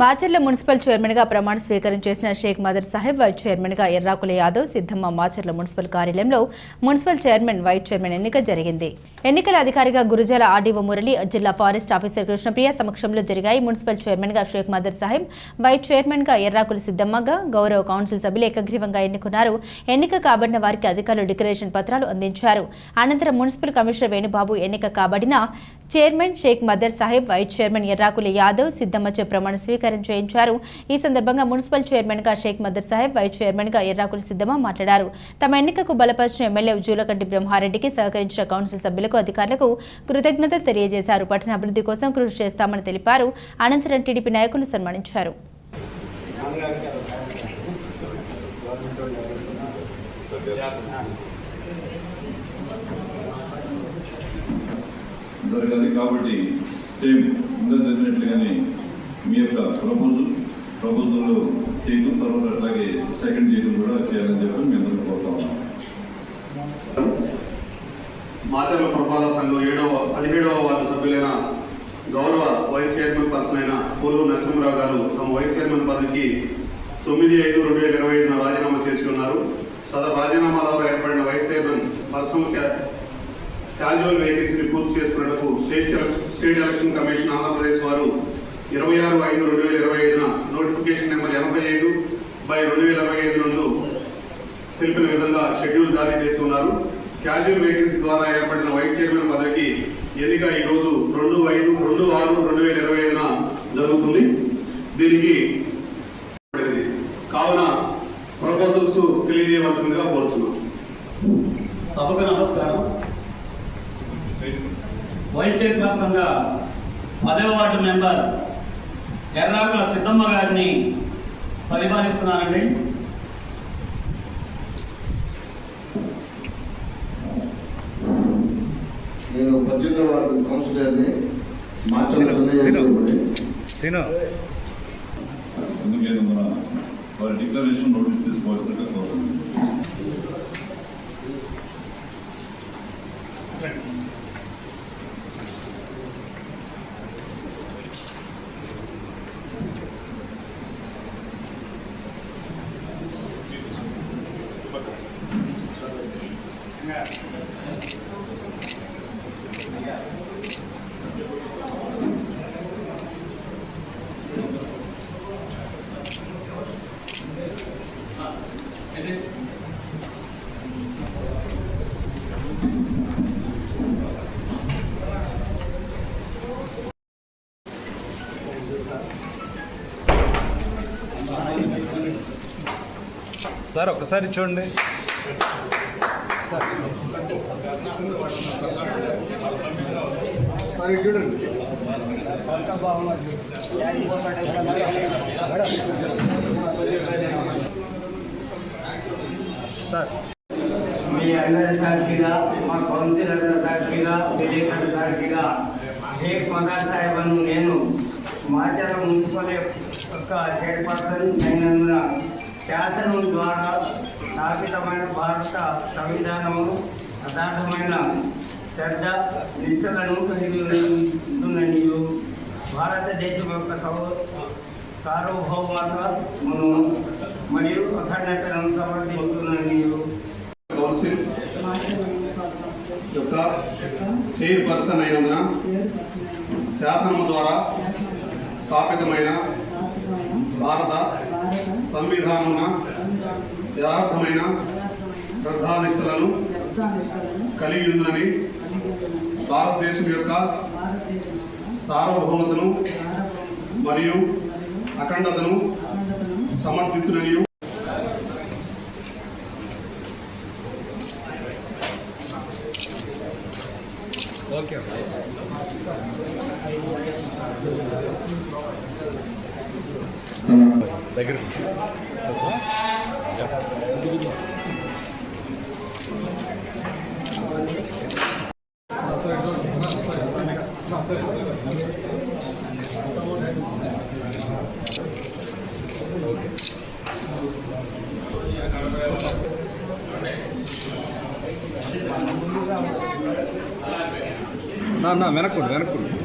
Macherla municipal చైర్మన్గా ప్రమాణ స్వీకారం చేసిన షేక్ మదర్ సాహెబ్ వైస్ చైర్మన్గా ఎర్రాకుల యాదవ్ సిద్ధమ్మ మాచర్ల మున్సిపల్ కార్యాలయంలో మున్సిపల్ చైర్మన్ వైస్ చైర్మన్ ఎన్నిక జరిగింది. ఎన్నికల అధికారిగా గురుజాల ఆర్డీఓ మురళి జిల్లా ఫారెస్ట్ ఆఫీసర్ కృష్ణప్రియ సమక్షంలో జరిగాయి మున్సిపల్ చైర్మన్గా షేక్ మదర్ సాహెబ్ వైస్ చైర్మన్గా ఎర్రాకుల సిద్ధమ్మగా గౌరవ కౌన్సిల్ సభ్యులు ఏకగ్రీవంగా ఎన్నుకున్నారు. ఎన్నిక కాబడిన వారికి అధికారులు డిక్లరేషన్ పత్రాలు అందించారు. అనంతరం మున్సిపల్ కమిషనర్ వేణుబాబు ఎన్నిక కాబడిన chairman Shaik Madar Saheb vice chairman Errakula Yadav సిద్దమ్మచ ప్రమాణ స్వీకారం చేయించారు. ఈ సందర్భంగా మున్సిపల్ చైర్మన్గా షేక్ మదర్ సాహెబ్ వైస్ చైర్మన్గా ఎర్రాకుల సిద్దమ్మ మాట్లాడారు. తమ ఎన్నికకు బలపరిచిన ఎమ్మెల్యే జూలకంటి బ్రహ్మారెడ్డికి సహకరించిన కౌన్సిల్ సభ్యులకు అధికారులకు కృతజ్ఞతలు తెలియజేశారు. పట్టణాభివృద్ధి కోసం కృషి చేస్తామని తెలిపారు. అనంతరం టీడీపీ నాయకులు సన్మానించారు. జరగాలి కాబట్టి సేమ్ ఇందా జరిగినట్లుగానే మీ యొక్క ప్రపోజల్ ప్రపోజల్ చేయడం తర్వాత అట్లాగే సెకండ్ చేయడం కూడా చేయాలని చెప్పి మీ అందరూ కోరుతా ఉన్నాం. మాచర్ల పురపాలక సంఘం ఏడవ పదిహేడవ వార్డు సభ్యులైన గౌరవ వైస్ చైర్మన్ పర్సన్ అయిన పూలు నరసింహరావు గారు తమ వైస్ చైర్మన్ పదవికి తొమ్మిది ఐదు రెండు వేల ఇరవై ఐదున రాజీనామా చేసి ఉన్నారు. సదరు రాజీనామా ద్వారా ఏర్పడిన వైస్ చైర్మన్ పర్సన్ క్యాజువల్ వేకెన్సీని పూర్తి చేసుకున్నట్టు state state election commission Andhra Pradesh వారు ఇరవై ఆరు ఐదు రెండు వేల ఇరవై ఐదున నోటిఫికేషన్ నెంబర్ ఎనభై ఐదు బై రెండు వేల ఇరవై ఐదు నందు తెలిపిన విధంగా షెడ్యూల్ జారీ చేసి ఉన్నారు. క్యాజువల్ వేకెన్సీ ద్వారా ఏర్పడిన వైస్ చైర్మన్ పదవికి ఎన్నిక ఈ రోజు రెండు ఐదు రెండు ఆరు రెండు వేల ఇరవై ఐదున జరుగుతుంది. దీనికి కావున ప్రపోజల్స్ తెలియజేయవలసిందిగా కోరుతున్నాం సభకు నమస్కారం. వైస్ చైర్పర్సన్గా పదవ వార్డు మెంబర్ ఎర్రాకుల సిద్ధమ్మ గారిని పరిపాలిస్తున్నానండి. నేను పద్దెనిమిదవ వార్డు కౌన్సిలర్ని మన వారి డిక్లరేషన్ నోటీస్ తీసుకోవాల్సిందిగా కోరుతున్నాం సార్ ఒక్కసారి చూడండి. సార్. మీ అందరి సాక్షిగా మా కౌన్సిలర్ల సాక్షిగా విలేకరుల సాక్షిగా షేక్ మదార్ సాహెబ్ను నేను మాచల మున్సిపల్ యొక్క చైర్పర్సన్ అయినందున శాసనం ద్వారా స్థాపితమైన భారత సంవిధానము యథార్థమైన శ్రద్ధ నిష్ఠలను కలిగి ఉంటున్న నీవు భారతదేశం యొక్క సౌ సార్వభౌమతను మరియు అఖండతను సమర్థిస్తున్నాను నీవు. కౌన్సిల్ యొక్క చైర్పర్సన్ అయినందున శాసనము ద్వారా స్థాపితమైన భారత సంవిధానమున యథార్థమైన శ్రద్ధానిష్టలను కలిగి ఉందని భారతదేశం యొక్క సార్వభౌమతను మరియు అఖండతను సమర్థించునని ఓకే. దగ్గర నా వెనక్కుండు వెనక్కుండు